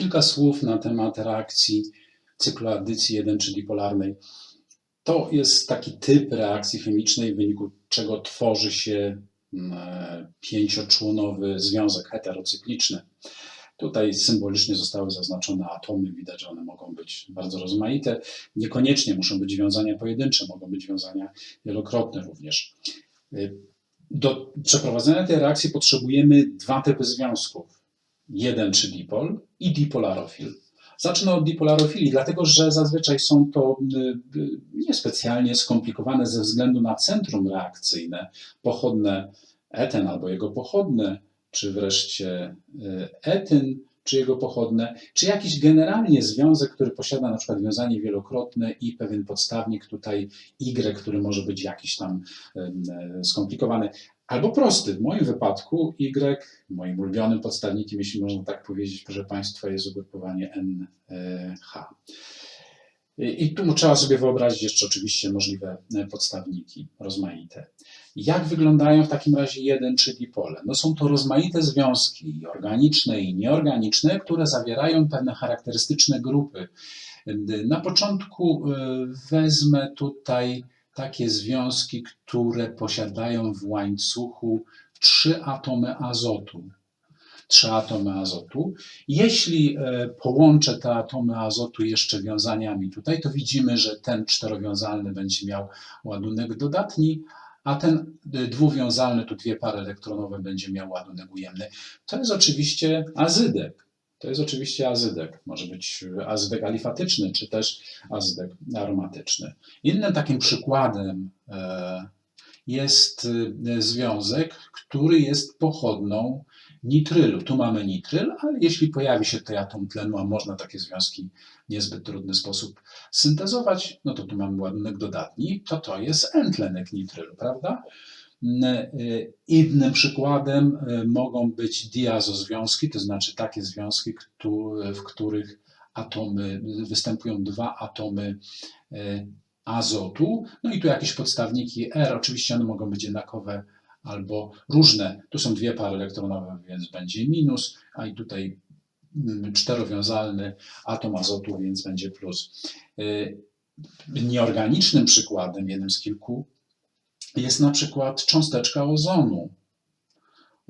Kilka słów na temat reakcji cykloaddycji 1 czy dipolarnej. To jest taki typ reakcji chemicznej, w wyniku czego tworzy się mm, pięcioczłonowy związek heterocykliczny. Tutaj symbolicznie zostały zaznaczone atomy, widać, że one mogą być bardzo rozmaite. Niekoniecznie muszą być wiązania pojedyncze, mogą być wiązania wielokrotne również. Do przeprowadzenia tej reakcji potrzebujemy dwa typy związków. Jeden czy dipol i dipolarofil. Zacznę od dipolarofilii, dlatego że zazwyczaj są to y, y, niespecjalnie skomplikowane ze względu na centrum reakcyjne, pochodne eten albo jego pochodne, czy wreszcie y, etyn, czy jego pochodne, czy jakiś generalnie związek, który posiada na przykład wiązanie wielokrotne i pewien podstawnik tutaj Y, który może być jakiś tam skomplikowany, albo prosty. W moim wypadku Y, moim ulubionym podstawnikiem, jeśli można tak powiedzieć, proszę Państwa, jest ugrupowanie NH. I tu trzeba sobie wyobrazić jeszcze oczywiście możliwe podstawniki rozmaite. Jak wyglądają w takim razie jeden czy dipole? No są to rozmaite związki organiczne i nieorganiczne, które zawierają pewne charakterystyczne grupy. Na początku y, wezmę tutaj takie związki, które posiadają w łańcuchu trzy atomy azotu. Trzy atomy azotu. Jeśli e, połączę te atomy azotu jeszcze wiązaniami tutaj, to widzimy, że ten czterowiązalny będzie miał ładunek dodatni, a ten e, dwuwiązalny, tu dwie pary elektronowe, będzie miał ładunek ujemny. To jest oczywiście azydek. To jest oczywiście azydek. Może być azydek alifatyczny, czy też azydek aromatyczny. Innym takim przykładem e, jest e, związek, który jest pochodną nitrylu. Tu mamy nitryl, ale jeśli pojawi się tutaj atom tlenu, a można takie związki w niezbyt trudny sposób syntezować, no to tu mamy ładunek dodatni, to to jest N-tlenek nitrylu, prawda? Y, innym przykładem y, mogą być diazozwiązki, to znaczy takie związki, w których atomy, występują dwa atomy y, azotu. No i tu jakieś podstawniki R, oczywiście one mogą być jednakowe albo różne. Tu są dwie pary elektronowe, więc będzie minus, a i tutaj mm, czterowiązalny atom azotu, więc będzie plus. Nieorganicznym przykładem, jednym z kilku, jest na przykład cząsteczka ozonu.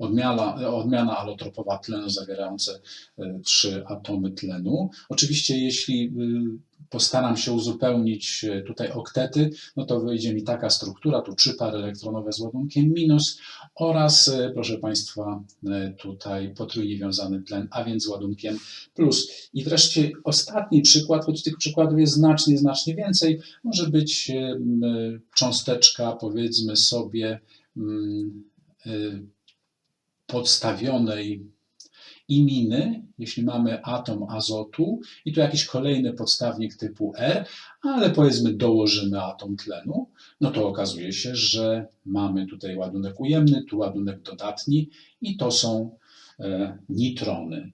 Odmiana, odmiana alotropowa tlenu zawierające e, trzy atomy tlenu. Oczywiście, jeśli y, postaram się uzupełnić e, tutaj oktety, no to wyjdzie mi taka struktura, tu trzy pary elektronowe z ładunkiem minus oraz, e, proszę Państwa, tutaj potrójnie wiązany tlen, a więc z ładunkiem plus. I wreszcie ostatni przykład, choć tych przykładów jest znacznie, znacznie więcej, może być cząsteczka, powiedzmy sobie, podstawionej iminy, jeśli mamy atom azotu i tu jakiś kolejny podstawnik typu R, ale powiedzmy dołożymy atom tlenu, no to okazuje się, że mamy tutaj ładunek ujemny, tu ładunek dodatni i to są e, nitrony.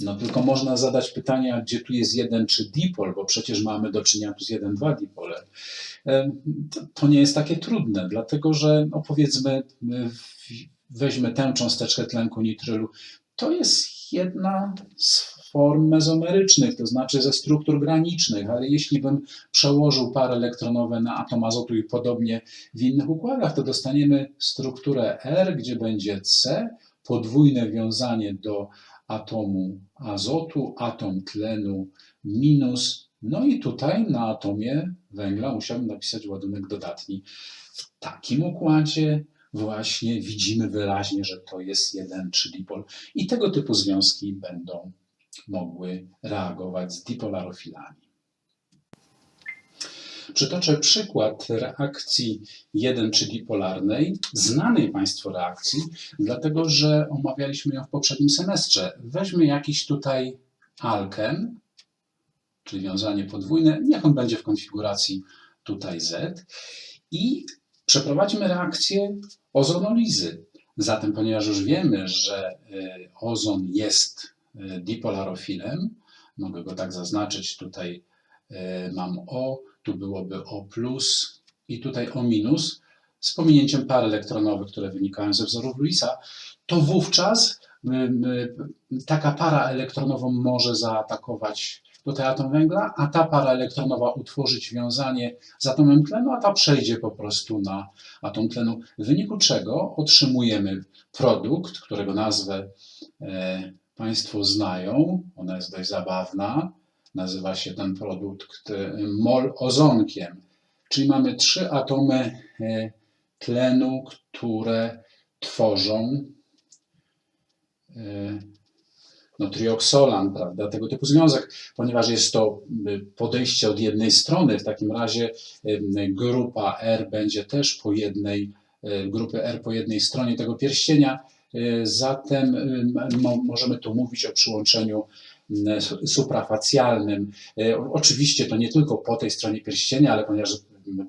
No tylko można zadać pytanie, a gdzie tu jest jeden czy dipol, bo przecież mamy do czynienia tu z jeden, dwa dipole. E, to, to nie jest takie trudne, dlatego że no powiedzmy weźmy tę cząsteczkę tlenku nitrylu, to jest jedna z form mezomerycznych, to znaczy ze struktur granicznych, ale jeśli bym przełożył pary elektronowe na atom azotu i podobnie w innych układach, to dostaniemy strukturę R, gdzie będzie C, podwójne wiązanie do atomu azotu, atom tlenu minus, no i tutaj na atomie węgla musiałbym napisać ładunek dodatni. W takim układzie właśnie widzimy wyraźnie, że to jest jeden czy dipol. I tego typu związki będą mogły reagować z dipolarofilami. Przytoczę przykład reakcji 1 czy dipolarnej, znanej Państwu reakcji, dlatego że omawialiśmy ją w poprzednim semestrze. Weźmy jakiś tutaj alken, czyli wiązanie podwójne, niech on będzie w konfiguracji tutaj Z i Przeprowadźmy reakcję ozonolizy. Zatem, ponieważ już wiemy, że e, ozon jest e, dipolarofilem, mogę go tak zaznaczyć, tutaj e, mam O, tu byłoby O+, i tutaj O-, z pominięciem par elektronowych, które wynikają ze wzorów Luisa, to wówczas y, taka para elektronową może zaatakować tutaj węgla, a ta para elektronowa utworzyć wiązanie z atomem tlenu, a ta przejdzie po prostu na atom tlenu, w wyniku czego otrzymujemy produkt, którego nazwę e, Państwo znają, ona jest dość zabawna, nazywa się ten produkt e, mol ozonkiem, czyli mamy trzy atomy e, tlenu, które tworzą no, trioksolan, prawda, tego typu związek, ponieważ jest to y, podejście od jednej strony, w takim razie y, grupa R będzie też po jednej, y, grupy R po jednej stronie tego pierścienia, zatem mo, możemy tu mówić o przyłączeniu suprafacjalnym. Oczywiście to nie tylko po tej stronie pierścienia, ale ponieważ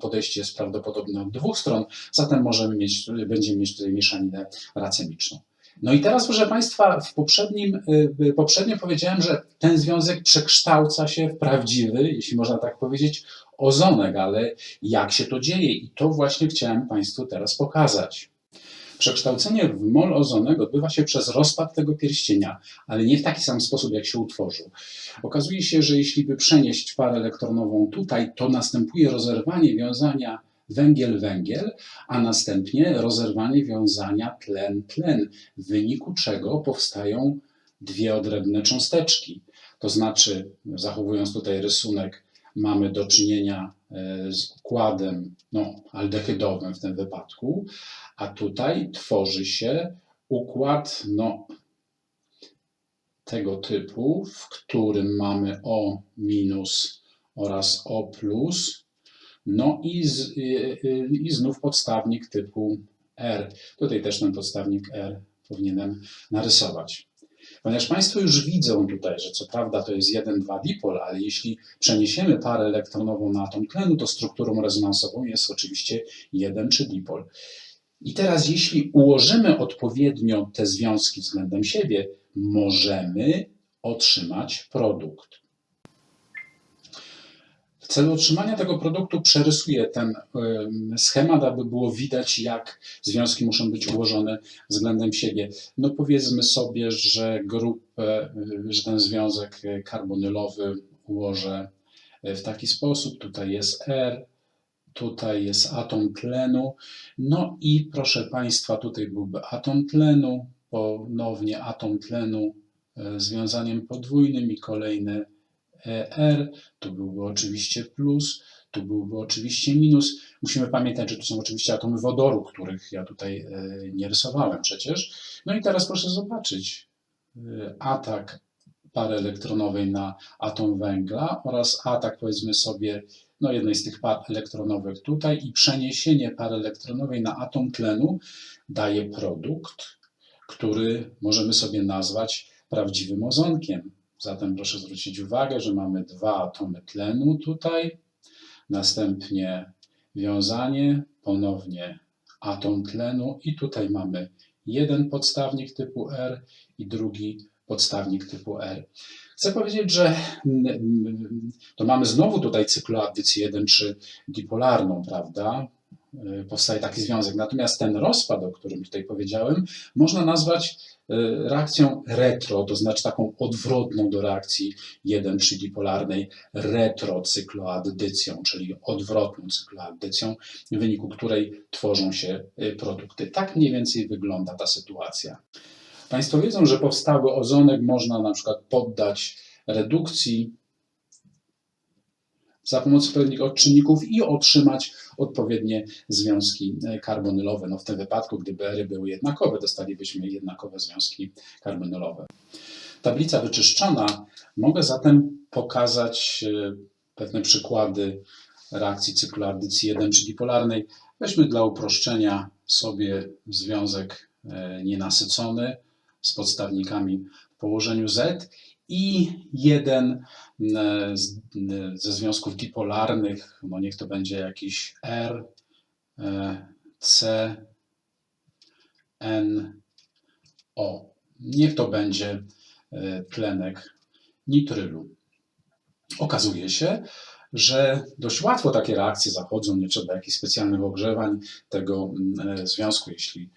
podejście jest prawdopodobne od dwóch stron, zatem możemy mieć, będziemy mieć tutaj mieszaninę racemiczną. No i teraz, proszę Państwa, w poprzednim, y, poprzednio powiedziałem, że ten związek przekształca się w prawdziwy, jeśli można tak powiedzieć, ozonek, ale jak się to dzieje? I to właśnie chciałem Państwu teraz pokazać. Przekształcenie w mol ozonek odbywa się przez rozpad tego pierścienia, ale nie w taki sam sposób, jak się utworzył. Okazuje się, że jeśli by przenieść parę elektronową tutaj, to następuje rozerwanie wiązania węgiel-węgiel, a następnie rozerwanie wiązania tlen-tlen, w wyniku czego powstają dwie odrębne cząsteczki. To znaczy, zachowując tutaj rysunek, mamy do czynienia e, z układem no, aldehydowym w tym wypadku, a tutaj tworzy się układ no, tego typu, w którym mamy O minus oraz O plus, no i, z, y, y, i znów podstawnik typu R. Tutaj też ten podstawnik R powinienem narysować. Ponieważ Państwo już widzą tutaj, że co prawda to jest 1,2 dipol, ale jeśli przeniesiemy parę elektronową na atom tlenu, to strukturą rezonansową jest oczywiście 1 czy dipol. I teraz, jeśli ułożymy odpowiednio te związki względem siebie, możemy otrzymać produkt. W celu otrzymania tego produktu przerysuję ten em, schemat, aby było widać, jak związki muszą być ułożone względem siebie. No powiedzmy sobie, że grupę, y, że ten związek y, karbonylowy ułożę y, w taki sposób. Tutaj jest R, tutaj jest atom tlenu. No i proszę Państwa, tutaj byłby atom tlenu, ponownie atom tlenu związaniem podwójnym i kolejny R, tu byłby oczywiście plus, tu byłby oczywiście minus. Musimy pamiętać, że tu są oczywiście atomy wodoru, których ja tutaj e, nie rysowałem przecież. No i teraz proszę zobaczyć e, atak pary elektronowej na atom węgla oraz atak powiedzmy sobie no jednej z tych par elektronowych tutaj i przeniesienie pary elektronowej na atom tlenu daje produkt, który możemy sobie nazwać prawdziwym ozonkiem. Zatem proszę zwrócić uwagę, że mamy dwa atomy tlenu tutaj, następnie wiązanie, ponownie atom tlenu i tutaj mamy jeden podstawnik typu R i drugi podstawnik typu R. Chcę powiedzieć, że to mamy znowu tutaj cykloaddycję 1 czy dipolarną, prawda? Y, Powstaje taki związek. Natomiast ten rozpad, o którym tutaj powiedziałem, można nazwać y, reakcją retro, to znaczy taką odwrotną do reakcji 1 czy dipolarnej, retrocykloaddycją, czyli odwrotną cykloaddycją, w wyniku której tworzą się y, produkty. Tak mniej więcej wygląda ta sytuacja. Państwo wiedzą, że powstały ozonek można na przykład poddać redukcji za pomocą pewnych odczynników i otrzymać odpowiednie związki e, karbonylowe. No w tym wypadku, gdyby ery były jednakowe, dostalibyśmy jednakowe związki karbonylowe. Tablica wyczyszczona. Mogę zatem pokazać e, pewne przykłady reakcji cykloaddycji 1 czy dipolarnej. Weźmy dla uproszczenia sobie związek e, nienasycony z podstawnikami w położeniu Z i jeden e, z- e, ze związków dipolarnych, no niech to będzie jakiś R, e, C, N, O. Niech to będzie tlenek nitrylu. Okazuje się, że dość łatwo takie reakcje zachodzą, nie trzeba jakichś specjalnych ogrzewań tego związku, jeśli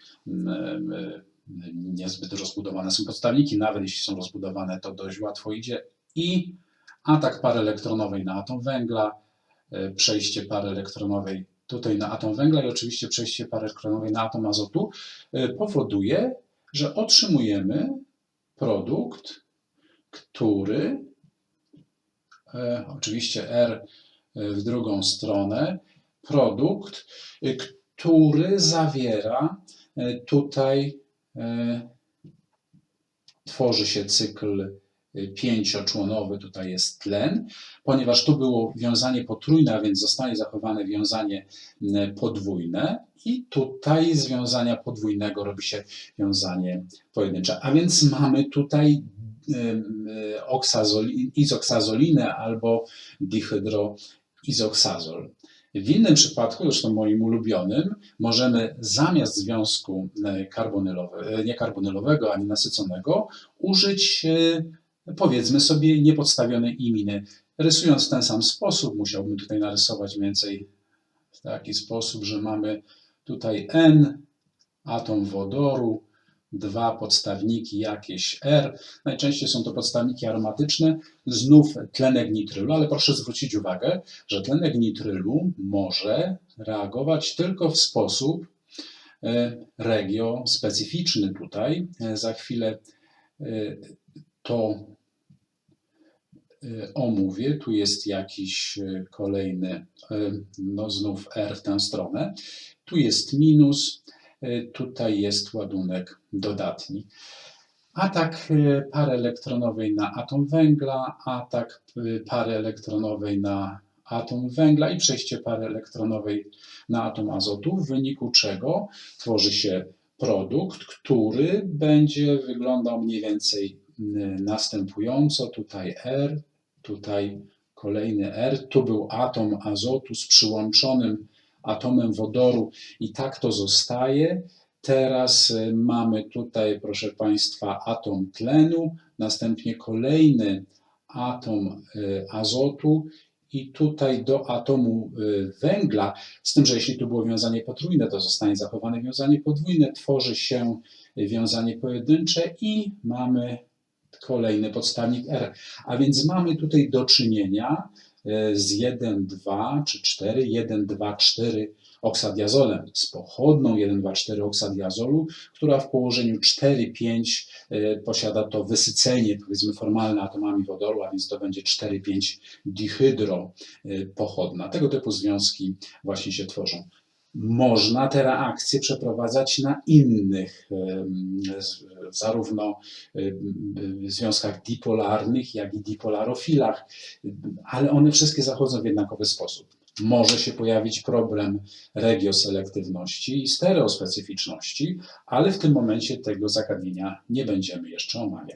niezbyt rozbudowane są podstawniki, nawet jeśli są rozbudowane, to dość łatwo idzie. I atak pary elektronowej na atom węgla, e, przejście pary elektronowej tutaj na atom węgla i oczywiście przejście pary elektronowej na atom azotu e, powoduje, że otrzymujemy produkt, który e, oczywiście R w drugą stronę, produkt, który zawiera tutaj, tworzy się cykl y, pięcioczłonowy, tutaj jest tlen, ponieważ tu było wiązanie potrójne, a więc zostanie zachowane wiązanie podwójne i tutaj z wiązania podwójnego robi się wiązanie pojedyncze. A więc mamy tutaj em, e, oksazoli- izoksazolinę albo dihydroizoksazol. W innym przypadku, zresztą moim ulubionym, możemy zamiast związku e, karbonylowego, nie karbonylowego ani nasyconego użyć e, powiedzmy sobie niepodstawionej iminy. Rysując w ten sam sposób, musiałbym tutaj narysować więcej w taki sposób, że mamy tutaj N, atom wodoru, dwa podstawniki jakieś R. Najczęściej są to podstawniki aromatyczne, znów tlenek nitrylu, ale proszę zwrócić uwagę, że tlenek nitrylu może reagować tylko w sposób e, regiospecyficzny tutaj. E, Za chwilę e, to omówię. Tu jest jakiś kolejny, no znów R w tę stronę. Tu jest minus, tutaj jest ładunek dodatni. Atak e, pary elektronowej na atom węgla, atak e, pary elektronowej na atom węgla i przejście pary elektronowej na atom azotu, w wyniku czego tworzy się produkt, który będzie wyglądał mniej więcej następująco. Tutaj R, tutaj kolejny R, tu był atom azotu z przyłączonym atomem wodoru i tak to zostaje. Teraz y, mamy tutaj, proszę Państwa, atom tlenu, następnie kolejny atom y, azotu i tutaj do atomu y, węgla, z tym, że jeśli tu było wiązanie potrójne, to zostanie zachowane wiązanie podwójne, tworzy się wiązanie pojedyncze i mamy kolejny podstawnik R. A więc mamy tutaj do czynienia e, z 1, 2 czy 4, 1, 2, 4 oksadiazolem, z pochodną 1, 2, 4 oksadiazolu, która w położeniu 4, 5 e, posiada to wysycenie, powiedzmy formalne atomami wodoru, a więc to będzie 4, 5 dihydro e. Tego typu związki właśnie się tworzą. Można te reakcje przeprowadzać na innych, zarówno związkach dipolarnych, jak i dipolarofilach, ale one wszystkie zachodzą w jednakowy sposób. Może się pojawić problem regioselektywności i stereospecyficzności, ale w tym momencie tego zagadnienia nie będziemy jeszcze omawiać.